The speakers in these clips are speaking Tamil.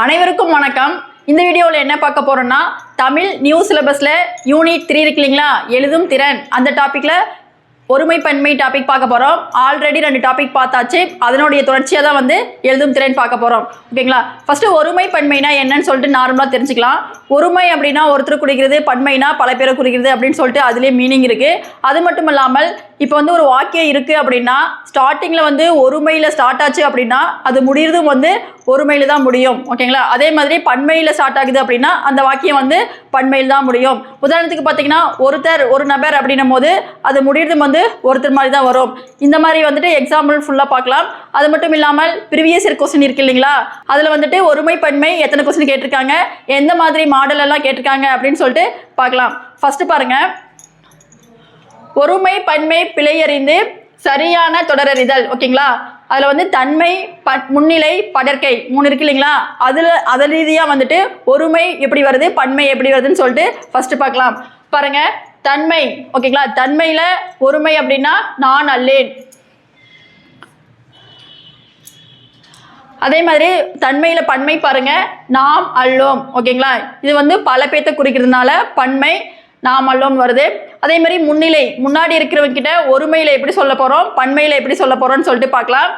அனைவருக்கும் வணக்கம். இந்த வீடியோவில் என்ன பார்க்க போகிறோன்னா தமிழ் நியூ சிலபஸில் யூனிட் த்ரீ இருக்கு இல்லைங்களா? எழுதும் திறன். அந்த டாப்பிக்கில் ஒருமை பன்மை டாபிக் பார்க்க போகிறோம் ஆல்ரெடி ரெண்டு டாபிக் பார்த்தாச்சு. அதனுடைய தொடர்ச்சியாக தான் வந்து எழுதும் திறன் பார்க்க போகிறோம் ஓகேங்களா? ஃபஸ்ட்டு ஒருமை பன்மைனா என்னன்னு சொல்லிட்டு நார்மலாக தெரிஞ்சுக்கலாம். ஒருமை அப்படின்னா ஒருத்தர் குறிக்கிறது பன்மைனா பல பேரை குறிக்கிறது அப்படின்னு சொல்லிட்டு அதுலேயே மீனிங் இருக்குது அது மட்டும் இல்லாமல் இப்போ வந்து ஒரு வாக்கியம் இருக்குது அப்படின்னா ஸ்டார்டிங்கில் வந்து ஒருமையில் ஸ்டார்ட் ஆச்சு அப்படின்னா அது முடியறதும் வந்து ஒருமையில் தான் முடியும். ஓகேங்களா அதே மாதிரி பன்மையில் ஸ்டார்ட் ஆகுது அப்படின்னா அந்த வாக்கியம் வந்து பன்மையில் தான் முடியும். உதாரணத்துக்கு பார்த்தீங்கன்னா ஒருத்தர் ஒரு நபர் அப்படின்னும் போது அது முடியறதும் வந்து ஒருத்தர் மாதிரி தான் வரும். இந்த மாதிரி வந்துட்டு எக்ஸாம்பிள் ஃபுல்லாக பார்க்கலாம். அது மட்டும் இல்லாமல் ப்ரீவியஸ் இயர் கொஸ்டின் இருக்கு இல்லைங்களா? அதில் வந்துட்டு ஒருமை பன்மை எத்தனை கொஸ்டின் கேட்டிருக்காங்க? எந்த மாதிரி மா மாடல் எல்லாம் கேட்டிருக்காங்க அப்படின்னு சொல்லிட்டு பார்க்கலாம். ஃபர்ஸ்ட் பாருங்க. ஒருமை பன்மை பிழையறிந்து சரியான தொடரறிதல். ஓகேங்களா? அதில் வந்து தன்மை ப முன்னிலை படற்கை மூணு இருக்கு இல்லைங்களா? அதில் அதன் ரீதியாக வந்துட்டு ஒருமை எப்படி வருது பன்மை எப்படி வருதுன்னு சொல்லிட்டு ஃபஸ்ட்டு பார்க்கலாம். பாருங்கள் தன்மை. ஓகேங்களா? தன்மையில் ஒருமை அப்படின்னா நான் அல்லேன். அதே மாதிரி தன்மையில் பன்மை பாருங்க நாம் அல்லோம். ஓகேங்களா? இது வந்து பல பேர்த்த குறிக்கிறதுனால பன்மை நாம் அல்லோம் வருது. அதே மாதிரி முன்னிலை முன்னாடி இருக்கிறவங்க கிட்ட ஒருமையில் எப்படி சொல்ல போகிறோம் பன்மையில் எப்படி சொல்ல போகிறோம்னு சொல்லிட்டு பார்க்கலாம்.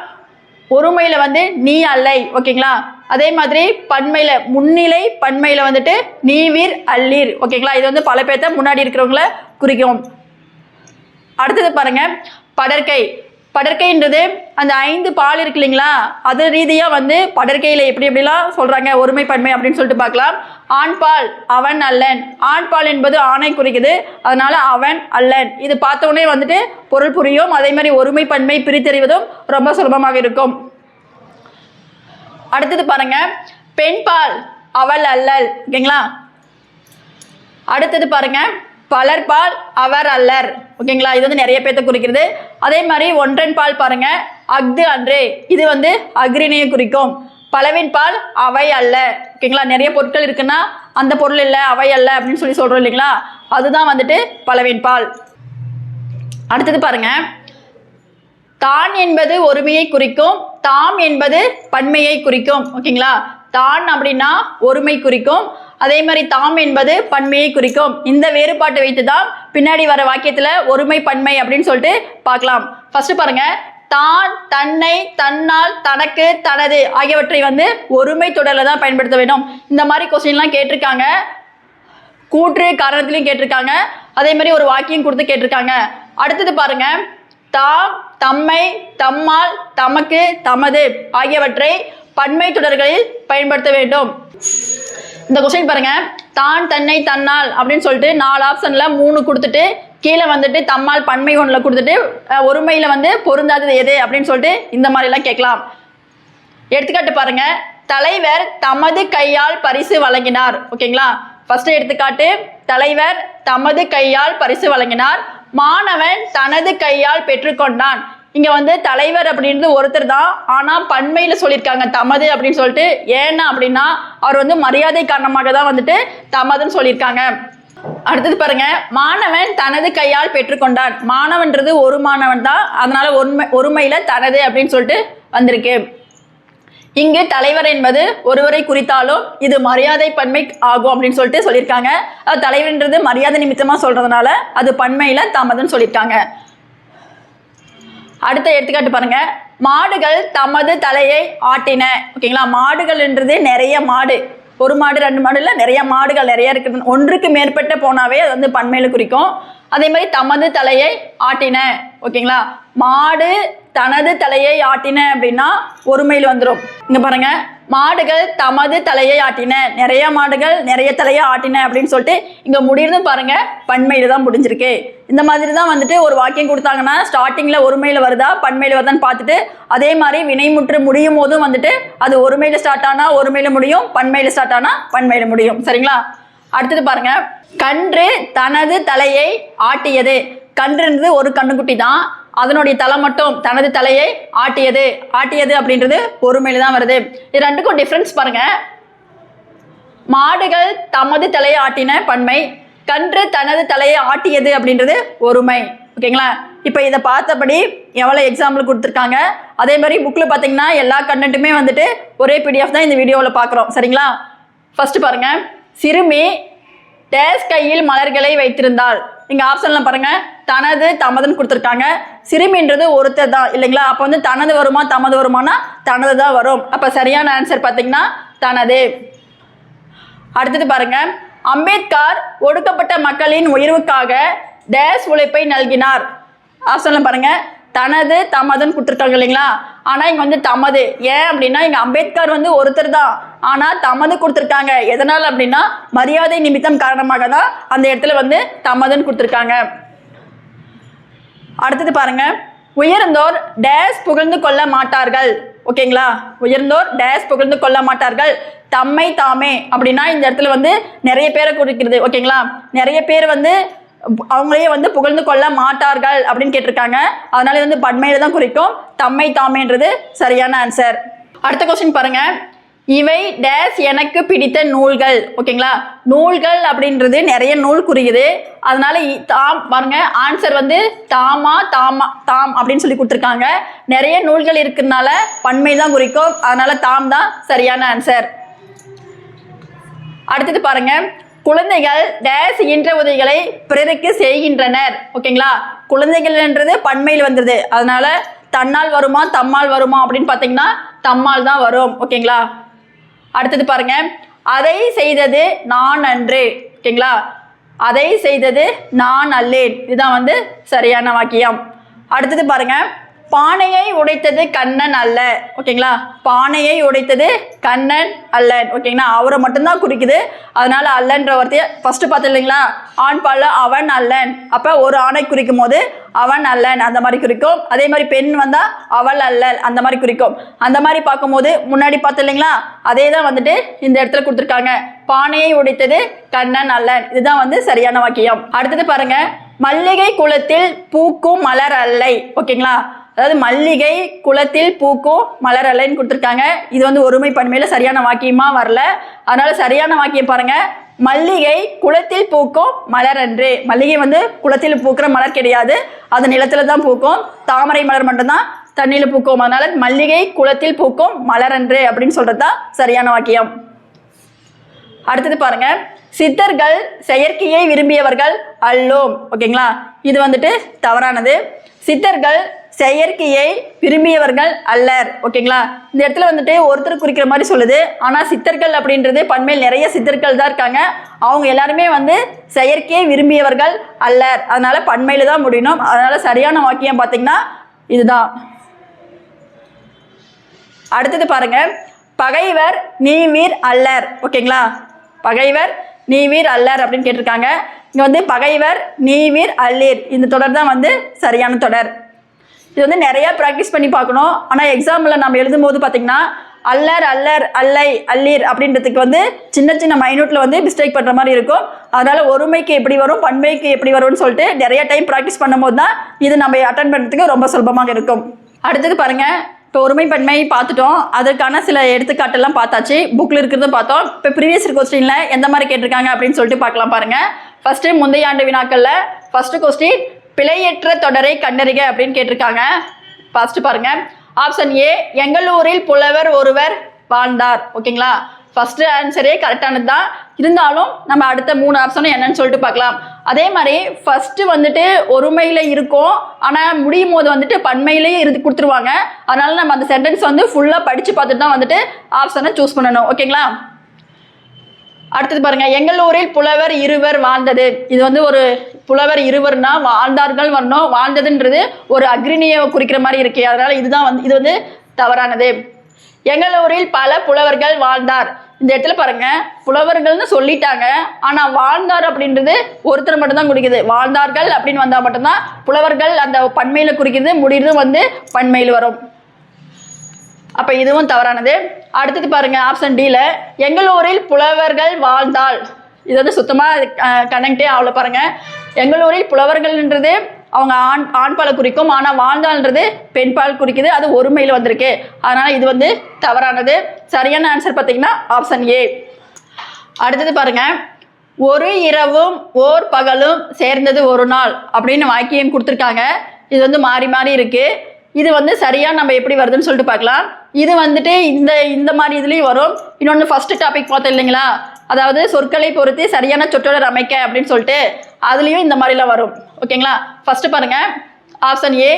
ஒருமையில் வந்து நீ அல்லை ஓகேங்களா? அதே மாதிரி பன்மையில் முன்னிலை பன்மையில் வந்துட்டு நீவீர் அல்லீர் ஓகேங்களா? இது வந்து பல பேர்த்த முன்னாடி இருக்கிறவங்கள குறிக்கும். அடுத்தது பாருங்க படற்கை. படற்கைன்றது அந்த ஐந்து பால் இருக்கு இல்லைங்களா? அது ரீதியாக வந்து படற்கையில் எப்படி எப்படிலாம் சொல்கிறாங்க ஒருமை பன்மை அப்படின்னு சொல்லிட்டு பார்க்கலாம். ஆண் பால் அவன் அல்லன். ஆண் பால் என்பது ஆணை குறிக்குது. அதனால் அவன் அல்லன். இது பார்த்தவுடனே வந்துட்டு பொருள் புரியும். அதே மாதிரி ஒருமை பன்மை பிரித்தறிவதும் ரொம்ப சுலபமாக இருக்கும். அடுத்தது பாருங்க. பெண் பால் அவள் அல்லல். ஓகேங்களா? அடுத்தது பாருங்கள் பலர்பால் அவர் அல்லர். ஓகேங்களா? இது வந்து நிறைய பேர்த்த குறிக்கிறது. அதே மாதிரி ஒன்றன் பால் பாருங்க. அஃது அன்றே. இது வந்து அக்ரிணியை குறிக்கும். பலவின் பால் அவை அல்ல. ஓகேங்களா? நிறைய பொருட்கள் இருக்குன்னா அந்த பொருள் இல்லை அவை அல்ல அப்படின்னு சொல்லி சொல்றோம் இல்லைங்களா? அதுதான் வந்துட்டு பலவின் பால். அடுத்தது பாருங்க. தான் என்பது ஒருமையை குறிக்கும். தாம் என்பது பன்மையை குறிக்கும். ஓகேங்களா? தான் அப்படின்னா ஒருமை குறிக்கும். அதே மாதிரி தாம் என்பது பன்மையை குறிக்கும். இந்த வேறுபாட்டை வைத்து தான் பின்னாடி வர வாக்கியத்தில் ஒருமை பன்மை அப்படின்னு சொல்லிட்டு பார்க்கலாம். ஃபர்ஸ்ட் பாருங்க. தான் தன்னை தன்னால் தனக்கு தனது ஆகியவற்றை வந்து ஒருமை தொடரில் தான் பயன்படுத்த வேண்டும். இந்த மாதிரி கொஸ்டின்லாம் கேட்டிருக்காங்க. கூற்று காரணத்திலையும் கேட்டிருக்காங்க. அதே மாதிரி ஒரு வாக்கியம் கொடுத்து கேட்டிருக்காங்க. அடுத்தது பாருங்க. தாம் தம்மை தம்மால் தமக்கு தமது ஆகியவற்றை பன்மை தொடர்களில் பயன்படுத்த வேண்டும். இந்த கொஸ்டின் பாருங்க. தான் தன்னை தன்னால் அப்படின்னு சொல்லிட்டு நாலு ஆப்ஷன்ல மூணு கொடுத்துட்டு கீழே வந்துட்டு தம்மால் பன்மை ஒன்றில் கொடுத்துட்டு ஒருமையில் ஒருமையில வந்து பொருந்தாதது எது அப்படின்னு சொல்லிட்டு இந்த மாதிரிலாம் கேட்கலாம். எடுத்துக்காட்டு பாருங்க. தலைவர் தமது கையால் பரிசு வழங்கினார். ஓகேங்களா ஃபர்ஸ்ட் எடுத்துக்காட்டு. தலைவர் தமது கையால் பரிசு வழங்கினார். மாணவன் தனது கையால் பெற்றுக்கொண்டான். இங்க வந்து தலைவர் அப்படின்றது ஒருத்தர் தான். ஆனா பண்மையில சொல்லியிருக்காங்க தமது அப்படின்னு சொல்லிட்டு. ஏன்னா அப்படின்னா அவர் வந்து மரியாதை காரணமாக தான் வந்துட்டு தமதுன்னு சொல்லியிருக்காங்க. அடுத்தது பாருங்க மாணவன் தனது கையால் பெற்றுக்கொண்டான். மாணவன்றது ஒரு மாணவன் தான். அதனால ஒருமை ஒருமையில தனது அப்படின்னு சொல்லிட்டு வந்திருக்கு. இங்கு தலைவர் என்பது ஒருவரை குறித்தாலும் இது மரியாதை பன்மை ஆகும் அப்படின்னு சொல்லிட்டு சொல்லியிருக்காங்க. தலைவர்ன்றது மரியாதை நிமித்தமா சொல்றதுனால அது பன்மையில தாமதம்னு சொல்லியிருக்காங்க. அடுத்த எடுத்துக்காட்டு பாருங்க. மாடுகள் தமது தலையை ஆட்டின. ஓகேங்களா? மாடுகள்ன்றது நிறைய மாடு. ஒரு மாடு ரெண்டு மாடு இல்லை நிறைய மாடுகள் நிறைய இருக்குது. ஒன்றுக்கு மேற்பட்ட போனாவே அது வந்து பன்மையில குறிக்கும். அதே மாதிரி தமது தலையை ஆட்டின ஓகேங்களா? மாடு தனது தலையை ஆட்டின அப்படின்னா ஒருமையில் வந்துடும் இங்க பாருங்க மாடுகள் தமது தலையை ஆட்டின நிறைய மாடுகள் நிறைய தலையை ஆட்டின அப்படின்னு சொல்லிட்டு இங்க முடியறதும் பாருங்க பன்மையில தான் முடிஞ்சிருக்கு. இந்த மாதிரி தான் வந்துட்டு ஒரு வாக்கியம் கொடுத்தாங்கன்னா ஸ்டார்டிங்ல ஒருமையில வருதா பன்மையில வருதான்னு பார்த்துட்டு அதே மாதிரி வினைமுற்று முடியும் போதும் வந்துட்டு அது ஒருமையில ஸ்டார்ட் ஆனா ஒருமையில முடியும் பன்மையில ஸ்டார்ட் ஆனா பன்மையில முடியும். சரிங்களா? அடுத்தது பாருங்க கன்று தனது தலையை ஆட்டியது. கன்றுன்றது ஒரு கண்ணுக்குட்டி தான் அதனுடைய தலை மட்டும் தனது தலையை ஆட்டியது. ஆட்டியது அப்படின்றது பொறுமையில தான் வருது. இது ரெண்டுக்கும் டிஃப்ரென்ஸ் பாருங்க. மாடுகள் தமது தலையை ஆட்டின பன்மை கன்று தனது தலையை ஆட்டியது அப்படின்றது ஒருமை. ஓகேங்களா? இப்போ இதை பார்த்தபடி எவ்வளோ எக்ஸாம்பிள் கொடுத்துருக்காங்க. அதே மாதிரி புக்கில் பார்த்தீங்கன்னா எல்லா கண்டென்ட்டுமே வந்துட்டு ஒரே பிடிஎஃப் தான் இந்த வீடியோவில் பார்க்குறோம் சரிங்களா? ஃபஸ்ட்டு பாருங்கள் சிறுமி டேஸ் கையில் மலர்களை வைத்திருந்தாள். இங்க ஆப்ஷன்ல பாருங்க. தனது தமதுன்னு கொடுத்துருக்காங்க. சிறுமின்றது ஒருத்தர் தான் இல்லைங்களா? அப்போ வந்து தனது வருமா தமது வருமானா தனது தான் வரும். அப்போ சரியான ஆன்சர் பார்த்தீங்கன்னா தனது. அடுத்தது பாருங்க. அம்பேத்கர் ஒடுக்கப்பட்ட மக்களின் உயர்வுக்காக டேஸ் உழைப்பை நல்கினார். ஆப்ஷன்ல பாருங்க. தனது தமதுன்னு கொடுத்துருக்காங்க இல்லைங்களா? ஆனால் இங்கே வந்து தமது. ஏன் அப்படின்னா இங்கே அம்பேத்கர் வந்து ஒருத்தர் தான். ஆனால் தமது கொடுத்துருக்காங்க. எதனால் அப்படின்னா மரியாதை நிமித்தம் காரணமாக தான் அந்த இடத்துல வந்து தமதுன்னு கொடுத்துருக்காங்க. அடுத்தது பாருங்க. உயர்ந்தோர் டேஸ் புகழ்ந்து கொள்ள மாட்டார்கள். ஓகேங்களா? உயர்ந்தோர் டேஸ் புகழ்ந்து கொள்ள மாட்டார்கள். தம்மை தாமே. அப்படின்னா இந்த இடத்துல வந்து நிறைய பேரை குறிக்கிறது. ஓகேங்களா? நிறைய பேர் வந்து அவங்களே வந்து புகழ்ந்து கொள்ள மாட்டார்கள் அப்படின்னு கேட்டிருக்காங்க. அதனால இது வந்து பன்மையில தான் குறிக்கும். தம்மை தாமேன்றது சரியான ஆன்சர் அடுத்த கொஸ்டின் பாருங்க. இவை டேஸ் எனக்கு பிடித்த நூல்கள். ஓகேங்களா? நூல்கள் அப்படின்றது நிறைய நூல் குறியுது. அதனால இ- தாம் பாருங்க ஆன்சர் வந்து தாமா தாமா தாம் அப்படின்னு சொல்லி கொடுத்துருக்காங்க. நிறைய நூல்கள் இருக்கிறதுனால பன்மை தான் குறிக்கும். அதனால தாம் தான் சரியான ஆன்சர் அடுத்தது பாருங்க. குழந்தைகள் டேஸ் இன்ற உதவிகளை பிறருக்கு செய்கின்றனர். ஓகேங்களா? குழந்தைகள்ன்றது பன்மையில் வந்துடுது அதனால தன்னால் வருமா தம்மால் வருமா அப்படின்னு பார்த்தீங்கன்னா தம்மால் தான் வரும். ஓகேங்களா? அடுத்தது பாருங்க. அதை செய்தது நான் அன்று. ஓகேங்களா? அதை செய்தது நான் அல்லேன். இதுதான் வந்து சரியான வாக்கியம். அடுத்தது பாருங்க. பானையை உடைத்தது கண்ணன் அல்ல ஓகேங்களா? பானையை உடைத்தது கண்ணன் அல்லன். ஓகேங்களா? அவரை மட்டும்தான் குறிக்குது. அதனால அல்லன்ற வார்த்தையை ஃபர்ஸ்ட் பார்த்து இல்லைங்களா? ஆண் பால அவன் அல்லன். அப்போ ஒரு ஆணை குறிக்கும் போது அவன் அல்லன். அந்த மாதிரி குறிக்கும். அதே மாதிரி பெண் வந்தா அவள் அல்லல் அந்த மாதிரி குறிக்கும். அந்த மாதிரி பார்க்கும்போது முன்னாடி பார்த்து இல்லைங்களா? அதே தான் வந்துட்டு இந்த இடத்துல கொடுத்துருக்காங்க. பானையை உடைத்தது கண்ணன் அல்லன். இதுதான் வந்து சரியான வாக்கியம். அடுத்தது பாருங்க. மல்லிகை குளத்தில் பூக்கும் மலர் அல்லை. ஓகேங்களா? அதாவது மல்லிகை குளத்தில் பூக்கும் மலர் அல்லைன்னு கொடுத்துருக்காங்க. இது வந்து ஒருமை பன்மையில் சரியான வாக்கியமாக வரல. அதனால சரியான வாக்கியம் பாருங்க. மல்லிகை குளத்தில் பூக்கும் மலர் அன்று மல்லிகை வந்து குளத்தில் பூக்கிற மலர் கிடையாது. அது நிலத்தில் தான் பூக்கும். தாமரை மலர் மட்டும்தான் தண்ணியில் பூக்கும். அதனால மல்லிகை குளத்தில் பூக்கும் மலர் அன்று அப்படின்னு சொல்கிறது தான் சரியான வாக்கியம். அடுத்தது பாருங்க. சித்தர்கள் செயற்கையை விரும்பியவர்கள் அல்லோம். ஓகேங்களா? இது வந்துட்டு தவறானது. சித்தர்கள் செயற்கையை விரும்பியவர்கள் அல்லர். ஓகேங்களா? இந்த இடத்துல வந்துட்டு ஒருத்தர் குறிக்கிற மாதிரி சொல்லுது. ஆனால் சித்தர்கள் அப்படின்றது பண்மையில் நிறைய சித்தர்கள் தான் இருக்காங்க. அவங்க எல்லாருமே வந்து செயற்கையை விரும்பியவர்கள் அல்லர். அதனால பண்மையில் தான் முடியணும். அதனால சரியான வாக்கியம் பார்த்தீங்கன்னா இதுதான். அடுத்தது பாருங்க. பகைவர் நீவீர் அல்லர். ஓகேங்களா? பகைவர் நீவீர் அல்லர் அப்படின்னு கேட்டிருக்காங்க. இங்கே வந்து பகைவர் நீவீர் அல்லீர். இந்த தொடர் தான் வந்து சரியான தொடர். இது வந்து நிறைய ப்ராக்டிஸ் பண்ணி பார்க்கணும். ஆனால் எக்ஸாமில் நம்ம எழுதும்போது பார்த்தீங்கன்னா அல்லர் அல்லர் அல்லை அல்லீர் அப்படின்றதுக்கு வந்து சின்ன சின்ன மைனூட்டில் வந்து மிஸ்டேக் பண்ணுற மாதிரி இருக்கும். அதனால ஒருமைக்கு எப்படி வரும் பன்மைக்கு எப்படி வரும்னு சொல்லிட்டு நிறைய டைம் ப்ராக்டிஸ் பண்ணும்போது தான் இது நம்ம அட்டன் பண்ணுறதுக்கு ரொம்ப சுலபமாக இருக்கும். அடுத்தது பாருங்கள் இப்போ ஒருமை பன்மை பார்த்துட்டோம். அதற்கான சில எடுத்துக்காட்டெல்லாம் பார்த்தாச்சு. புக்கில் இருக்கிறத பார்த்தோம். இப்போ ப்ரீவியஸ் கொஸ்டினில் எந்த மாதிரி கேட்டிருக்காங்க அப்படின்னு சொல்லிட்டு பார்க்கலாம் பாருங்க. ஃபர்ஸ்ட்டு முந்தைய ஆண்டு வினாக்களில் ஃபர்ஸ்ட் கொஸ்டின் பிழையற்ற தொடரை கண்டறிக அப்படின்னு கேட்டிருக்காங்க. ஃபர்ஸ்ட் பாருங்க. ஆப்ஷன் ஏ எங்களூரில் புலவர் ஒருவர் வாழ்ந்தார். ஓகேங்களா ஃபர்ஸ்ட் ஆன்சரே கரெக்டானது தான் இருந்தாலும் நம்ம அடுத்த மூணு ஆப்ஷனும் என்னன்னு சொல்லிட்டு பார்க்கலாம். அதே மாதிரி ஃபஸ்ட்டு வந்துட்டு ஒருமையில் இருக்கும். ஆனால் முடியும் போது வந்துட்டு பன்மையிலேயே இருந்து கொடுத்துருவாங்க. அதனால நம்ம அந்த சென்டென்ஸ் வந்து ஃபுல்லாக படித்து பார்த்துட்டு தான் வந்துட்டு ஆப்ஷனை சூஸ் பண்ணணும். ஓகேங்களா அடுத்தது பாருங்க. எங்கள் ஊரில் புலவர் இருவர் வாழ்ந்தது. இது வந்து ஒரு புலவர் இருவர்னா வாழ்ந்தார்கள் வரணும் வாழ்ந்ததுன்றது ஒரு அக்ரிணியை குறிக்கிற மாதிரி இருக்கு. அதனால இதுதான் வந்து இது வந்து தவறானது. எங்கள் ஊரில் பல புலவர்கள் வாழ்ந்தார். இந்த இடத்துல பாருங்க புலவர்கள்னு சொல்லிட்டாங்க. ஆனா வாழ்ந்தார் அப்படின்றது ஒருத்தர் மட்டும்தான் குறிக்குது. வாழ்ந்தார்கள் அப்படின்னு வந்தா மட்டும்தான் புலவர்கள் அந்த பண்மையில குறிக்கிறது முடிகிறது வந்து பண்மையில் வரும். அப்ப இதுவும் தவறானது. அடுத்தது பாருங்க ஆப்ஷன் டில எங்களூரில் புலவர்கள் வாழ்ந்தால். இது வந்து சுத்தமா கனெக்டே ஆகல பாருங்க. எங்களூரில் புலவர்கள்ன்றது அவங்க ஆண் ஆண்பாலை குறிக்கும். ஆனால் வாழ்ந்தாள்ன்றது பெண்பால் குறிக்குது. அது ஒருமையில் வந்திருக்கு. அதனால் இது வந்து தவறானது. சரியான ஆன்சர் பார்த்தீங்கன்னா ஆப்ஷன் ஏ அடுத்தது பாருங்கள் ஒரு இரவும் ஓர் பகலும் சேர்ந்தது ஒரு நாள் அப்படின்னு வாக்கியம் கொடுத்துருக்காங்க. இது வந்து மாறி மாறி இருக்குது இது வந்து சரியாக நம்ம எப்படி வருதுன்னு சொல்லிட்டு பார்க்கலாம். இது வந்துட்டு இந்த இந்த மாதிரி இதுலேயும் வரும். இன்னொன்று ஃபஸ்ட்டு டாபிக் பார்த்தோம் இல்லைங்களா? அதாவது சொற்களை பொறுத்து சரியான சொற்றொடர் அமைக்க அப்படின்னு சொல்லிட்டு அதுலேயும் இந்த மாதிரிலாம் வரும். ஓகேங்களா? ஃபர்ஸ்ட் பாருங்க. ஆப்ஷன் ஏ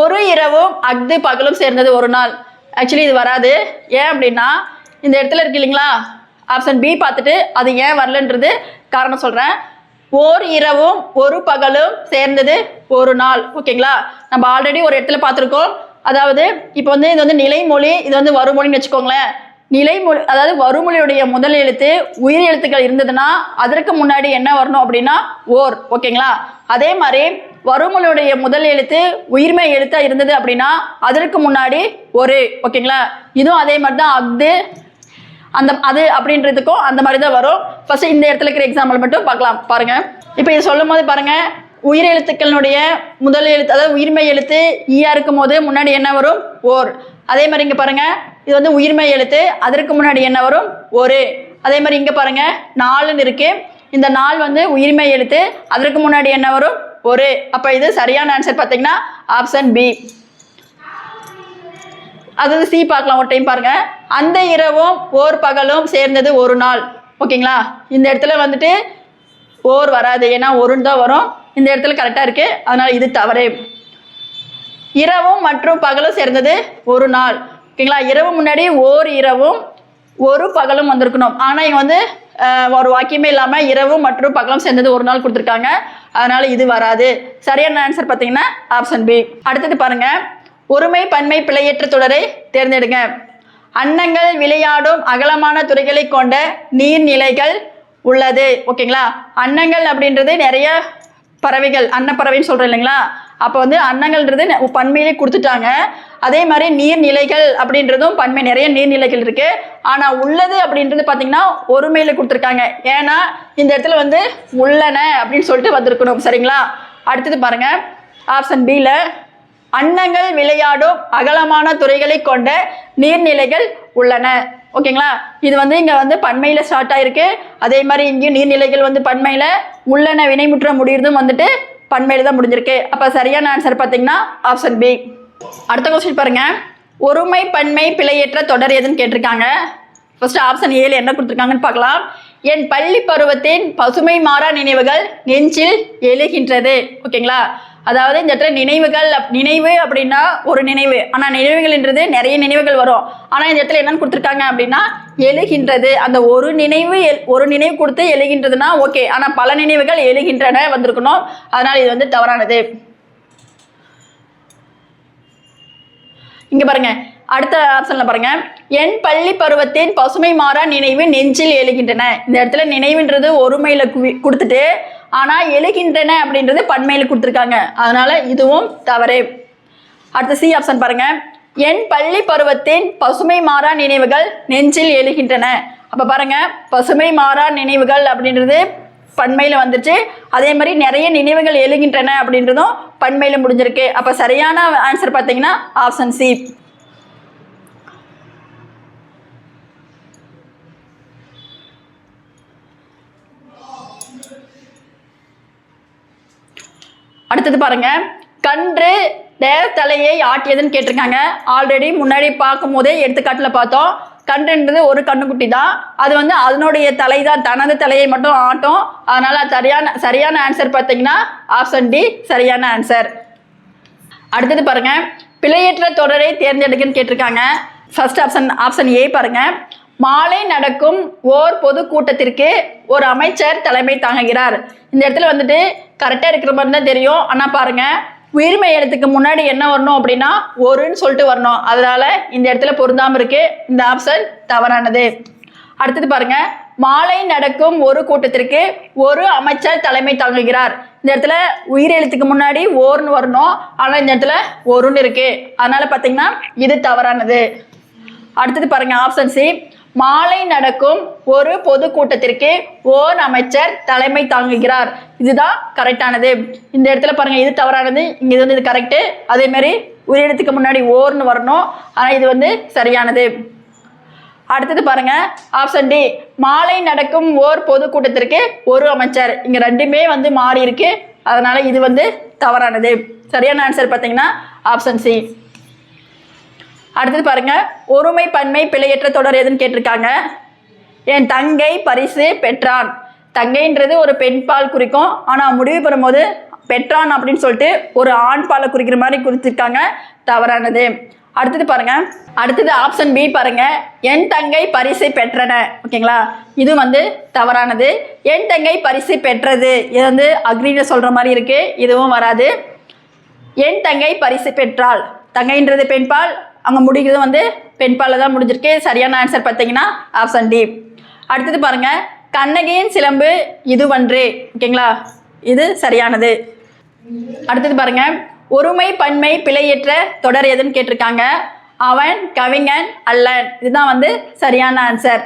ஒரு இரவும் அஃது பகலும் சேர்ந்தது ஒரு நாள். ஆக்சுவலி இது வராது. ஏன் அப்படின்னா இந்த இடத்துல இருக்கு இல்லைங்களா? ஆப்ஷன் பி பார்த்துட்டு அது ஏன் வரலன்றது காரணம் சொல்கிறேன் ஓர் இரவும் ஒரு பகலும் சேர்ந்தது ஒரு நாள். ஓகேங்களா? நம்ம ஆல்ரெடி ஒரு இடத்துல பார்த்துருக்கோம். அதாவது இப்போ வந்து இது வந்து நிலைமொழி இது வந்து வருமொழின்னு வச்சுக்கோங்களேன். நிலைமொழி அதாவது வருமொழியுடைய முதல் எழுத்து உயிர் எழுத்துக்கள் இருந்ததுன்னா அதற்கு முன்னாடி என்ன வரணும் அப்படின்னா ஓர் ஓகேங்களா? அதே மாதிரி வருமொழியுடைய முதல் எழுத்து உயிர்மை எழுத்தா இருந்தது அப்படின்னா அதற்கு முன்னாடி ஒரு ஓகேங்களா? இதுவும் அதே மாதிரி தான் அஃது அந்த அது அப்படின்றதுக்கும் அந்த மாதிரி தான் வரும். ஃபர்ஸ்ட் இந்த இடத்துல இருக்கிற எக்ஸாம்பிள் மட்டும் பார்க்கலாம் பாருங்க. இப்போ இது சொல்லும் போது பாருங்க உயிர் எழுத்துக்களினுடைய முதல் எழுத்து அதாவது உயிர்மை எழுத்து ஈயா இருக்கும் போது முன்னாடி என்ன வரும்? ஓர். அதே மாதிரி இங்க பாருங்க. இது வந்து உயிர்மை எழுத்து அதற்கு முன்னாடி என்ன வரும்? ஒரு. அதே மாதிரி இங்க பாருங்க. நாலுன்னு இருக்கு. இந்த நாள் வந்து உயிர்மை எழுத்து அதற்கு முன்னாடி என்ன வரும்? ஒரு. அப்போ இது சரியான ஆன்சர் பார்த்தீங்கன்னா ஆப்ஷன் பி அதாவது சி பார்க்கலாம் ஒரு டைம் பாருங்க. அந்த இரவும் ஓர் பகலும் சேர்ந்தது ஒரு நாள். ஓகேங்களா? இந்த இடத்துல வந்துட்டு ஓர் வராது. ஏன்னா ஒருன்னு தான் வரும். இந்த இடத்துல கரெக்டாக இருக்கு. அதனால் இது தவறு. இரவும் மற்றும் பகலும் சேர்ந்தது ஒரு நாள். ஓகேங்களா? இரவு முன்னாடி ஓர் இரவும் ஒரு பகலும் வந்திருக்கணும். ஆனால் இங்கே வந்து ஒரு வாக்கியமே இல்லாமல் இரவும் மற்றும் பகலும் சேர்ந்தது ஒரு நாள் கொடுத்துருக்காங்க. அதனால் இது வராது. சரியான ஆன்சர் பார்த்தீங்கன்னா ஆப்ஷன் பி அடுத்தது பாருங்கள் ஒருமை பன்மை பிழையற்ற தொடரை தேர்ந்தெடுங்க. அன்னங்கள் விளையாடும் அகலமான துறைகளை கொண்ட நீர்நிலைகள் உள்ளது. ஓகேங்களா? அன்னங்கள் அப்படின்றது நிறைய பறவைகள் அன்னப்பறவைன்னு சொல்கிறோம் இல்லைங்களா? அப்போ வந்து அன்னங்கள்ன்றது நெ- பன்மையிலே கொடுத்துட்டாங்க. அதே மாதிரி நீர்நிலைகள் அப்படின்றதும் பன்மை நிறைய நீர்நிலைகள் இருக்குது ஆனால் உள்ளது அப்படின்றது பார்த்தீங்கன்னா ஒருமையில் கொடுத்துருக்காங்க. ஏன்னா இந்த இடத்துல வந்து உள்ளன அப்படின்னு சொல்லிட்டு வந்திருக்கணும். சரிங்களா? அடுத்தது பாருங்கள் ஆப்ஷன் பியில் அன்னங்கள் விளையாடும் அகலமான துறைகளை கொண்ட நீர்நிலைகள் உள்ளன. ஓகேங்களா? இது வந்து இங்கே வந்து பன்மையில் ஸ்டார்ட் ஆயிருக்கு. அதே மாதிரி இங்கேயும் நீர்நிலைகள் வந்து பன்மையில் உள்ளன வினைமுற்ற முடியுறதும் வந்துட்டு பன்மையில் தான் முடிஞ்சிருக்கு. அப்போ சரியான ஆன்சர் பார்த்தீங்கன்னா ஆப்ஷன் பி அடுத்த கொஸ்டின் பாருங்க. ஒருமை பன்மை பிழையற்ற தொடர் எதுன்னு கேட்டிருக்காங்க. ஃபர்ஸ்ட் ஆப்ஷன் ஏழு என்ன கொடுத்துருக்காங்கன்னு பார்க்கலாம். என் பள்ளி பருவத்தின் பசுமை மாறா நினைவுகள் நெஞ்சில் எழுகின்றது. ஓகேங்களா? அதாவது இந்த இடத்துல நினைவுகள் அப்- நினைவு அப்படின்னா ஒரு நினைவு. ஆனால் நினைவுகள்ன்றது நிறைய நினைவுகள் வரும். ஆனால் இந்த இடத்துல என்னன்னு கொடுத்துருக்காங்க அப்படின்னா எழுகின்றது. அந்த ஒரு நினைவு எல்- ஒரு நினைவு கொடுத்து எழுகின்றதுன்னா ஓகே. ஆனால் பல நினைவுகள் எழுகின்றன வந்திருக்கணும். அதனால் இது வந்து தவறானது. இங்கே பாருங்க. அடுத்த ஆப்ஷன்ல பாருங்க. என் பள்ளி பருவத்தின் பசுமை மாறா நினைவு நெஞ்சில் எழுகின்றன. இந்த இடத்துல நினைவுன்றது ஒருமையில குவி- கொடுத்துட்டு ஆனால் எழுகின்றன அப்படின்றது பன்மையில் கொடுத்துருக்காங்க. அதனால இதுவும் தவறு. அடுத்த சி ஆப்ஷன் பாருங்க. என் பள்ளி பருவத்தின் பசுமை மாறா நினைவுகள் நெஞ்சில் எழுகின்றன. அப்போ பாருங்க பசுமை மாறா நினைவுகள் அப்படின்றது பண்மையில் வந்துச்சு அதே மாதிரி நிறைய நினைவுகள் எழுகின்றன அப்படின்றதும் பண்மையில் முடிஞ்சிருக்கு. அப்போ சரியான ஆன்சர் பார்த்தீங்கன்னா ஆப்ஷன் சி அடுத்தது பாருங்க. கன்று டேர் தலையை ஆட்டியதுன்னு கேட்டிருக்காங்க. ஆல்ரெடி முன்னாடி பார்க்கும் போதே எடுத்துக்காட்டில் பார்த்தோம். கன்றுன்றது ஒரு கண்ணுக்குட்டி தான். அது வந்து அதனுடைய தலை தான். தனது தலையை மட்டும் ஆட்டும். அதனால சரியான சரியான ஆன்சர் பார்த்தீங்கன்னா ஆப்ஷன் டி சரியான ஆன்சர் அடுத்தது பாருங்க. பிழையற்ற தொடரை தேர்ந்தெடுக்குன்னு கேட்டிருக்காங்க. ஃபர்ஸ்ட் ஆப்ஷன் ஆப்ஷன் ஏ பாருங்க. மாலை நடக்கும் ஓர் பொது கூட்டத்திற்கு ஒரு அமைச்சர் தலைமை தாங்குகிறார். இந்த இடத்துல வந்துட்டு கரெக்டாக இருக்கிற மாதிரி தான் தெரியும். ஆனால் பாருங்க உயிர்மை எழுத்துக்கு முன்னாடி என்ன வரணும் அப்படின்னா ஒருன்னு சொல்லிட்டு வரணும். அதனால இந்த இடத்துல பொருந்தாம இருக்கு. இந்த ஆப்ஷன் தவறானது. அடுத்தது பாருங்க மாலை நடக்கும் ஒரு கூட்டத்திற்கு ஒரு அமைச்சர் தலைமை தாங்குகிறார். இந்த இடத்துல உயிரெழுத்துக்கு முன்னாடி ஓர்னு வரணும். ஆனால் இந்த இடத்துல ஒருன்னு இருக்கு. அதனால பார்த்தீங்கன்னா இது தவறானது. அடுத்தது பாருங்க ஆப்ஷன் சி மாலை நடக்கும் ஒரு பொது கூட்டத்திற்கு ஓர் அமைச்சர் தலைமை தாங்குகிறார். இதுதான் கரெக்டானது. இந்த இடத்துல பாருங்க இது தவறானது இங்க இது வந்து இது கரெக்டு அதே மாதிரி உயிரெழுத்துக்கு முன்னாடி ஓர்னு வரணும். ஆனால் இது வந்து சரியானது. அடுத்தது பாருங்க ஆப்ஷன் டி மாலை நடக்கும் ஓர் பொதுக்கூட்டத்திற்கு ஒரு அமைச்சர். இங்க ரெண்டுமே வந்து மாறி இருக்கு. அதனால இது வந்து தவறானது. சரியான ஆன்சர் பார்த்தீங்கன்னா ஆப்ஷன் சி அடுத்தது பாருங்க ஒருமை பன்மை பிழையற்ற தொடர் எதுன்னு கேட்டிருக்காங்க. என் தங்கை பரிசு பெற்றான். தங்கைன்றது ஒரு பெண் பால் குறிக்கும். ஆனால் முடிவு பெறும்போது பெற்றான் அப்படின்னு சொல்லிட்டு ஒரு ஆண் பாலை குறிக்கிற மாதிரி குறிச்சிருக்காங்க. தவறானது. அடுத்தது பாருங்க அடுத்தது ஆப்ஷன் பி பாருங்க. என் தங்கை பரிசை பெற்றன. ஓகேங்களா? இது வந்து தவறானது. என் தங்கை பரிசு பெற்றது. இது வந்து அக்ரின்னு சொல்ற மாதிரி இருக்கு. இதுவும் வராது. என் தங்கை பரிசு பெற்றாள். தங்கைன்றது பெண்பால் அங்கே முடிக்கிறது வந்து பெண்பாலில் தான் முடிஞ்சிருக்கு. சரியான ஆன்சர் பார்த்தீங்கன்னா ஆப்ஷன் டி அடுத்தது பாருங்கள் கண்ணகியின் சிலம்பு இதுவன்றே. ஓகேங்களா? இது சரியானது. அடுத்தது பாருங்க. ஒருமை பன்மை பிழையற்ற தொடர் எதுன்னு கேட்டிருக்காங்க. அவன் கவிஞன் அல்லன். இதுதான் வந்து சரியான ஆன்சர்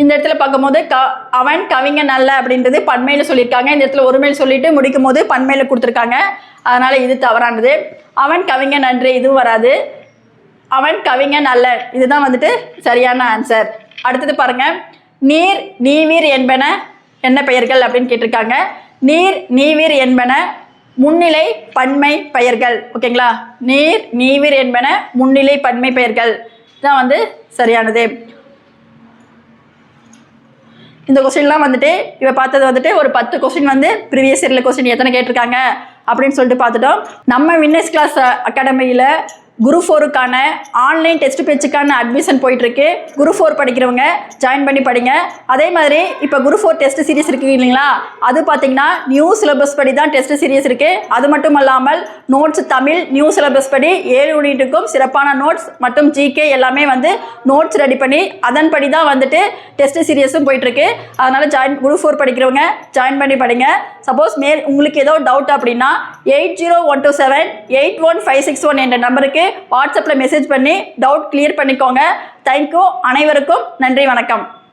இந்த இடத்துல பார்க்கும்போது க அவன் கவிஞன் அல்ல அப்படின்றது பன்மையில் சொல்லியிருக்காங்க. இந்த இடத்துல ஒருமையில் சொல்லிட்டு முடிக்கும் போது பன்மையில் கொடுத்துருக்காங்க. அதனால் இது தவறானது. அவன் கவிஞன் அன்று இதுவும் வராது. அவன் கவிஞன் அல்ல இதுதான் வந்துட்டு சரியான ஆன்சர் அடுத்தது பாருங்க. நீர் நீவீர் என்பன என்ன பெயர்கள் அப்படின்னு கேட்டிருக்காங்க. நீர் நீவீர் என்பன முன்னிலை பன்மை பெயர்கள். ஓகேங்களா நீர் நீவீர் என்பன முன்னிலை பன்மை பெயர்கள். தான் வந்து சரியானது. இந்த கொஸ்டின்லாம் வந்துட்டு இவ பார்த்தது வந்துட்டு ஒரு பத்து கொஸ்டின் வந்து ப்ரீவியஸ் இயரில் கொஸ்டின் எத்தனை கேட்டிருக்காங்க? அப்படின்னு சொல்லிட்டு பார்த்துட்டோம். நம்ம வின்னர்ஸ் கிளாஸ் அகாடமியில் குரு ஃபோருக்கான ஆன்லைன் டெஸ்ட் பேச்சுக்கான அட்மிஷன் போயிட்டுருக்கு. குரு ஃபோர் படிக்கிறவங்க ஜாயின் பண்ணி படிங்க. அதே மாதிரி இப்போ குரு ஃபோர் டெஸ்ட் சீரிஸ் இருக்குது இல்லைங்களா? அது பார்த்தீங்கன்னா நியூ சிலபஸ் படி தான் டெஸ்ட் சீரிஸ் இருக்குது அது மட்டும் அல்லாமல் நோட்ஸ் தமிழ் நியூ சிலபஸ் படி ஏழு யூனிட்டுக்கும் சிறப்பான நோட்ஸ் மற்றும் ஜிகே எல்லாமே வந்து நோட்ஸ் ரெடி பண்ணி அதன்படி தான் வந்துட்டு டெஸ்ட் சீரியஸும் போயிட்டுருக்கு. அதனால் ஜாயின் குரு ஃபோர் படிக்கிறவங்க ஜாயின் பண்ணி படிங்க. சப்போஸ் மே உங்களுக்கு ஏதோ டவுட் அப்படின்னா eight zero one two seven eight one five six one என்ற நம்பருக்கு வாட்ஸ்அப்பில் மெசேஜ் பண்ணி டவுட் கிளியர் பண்ணிக்கோங்க. தேங்க்யூ அனைவருக்கும் நன்றி வணக்கம்.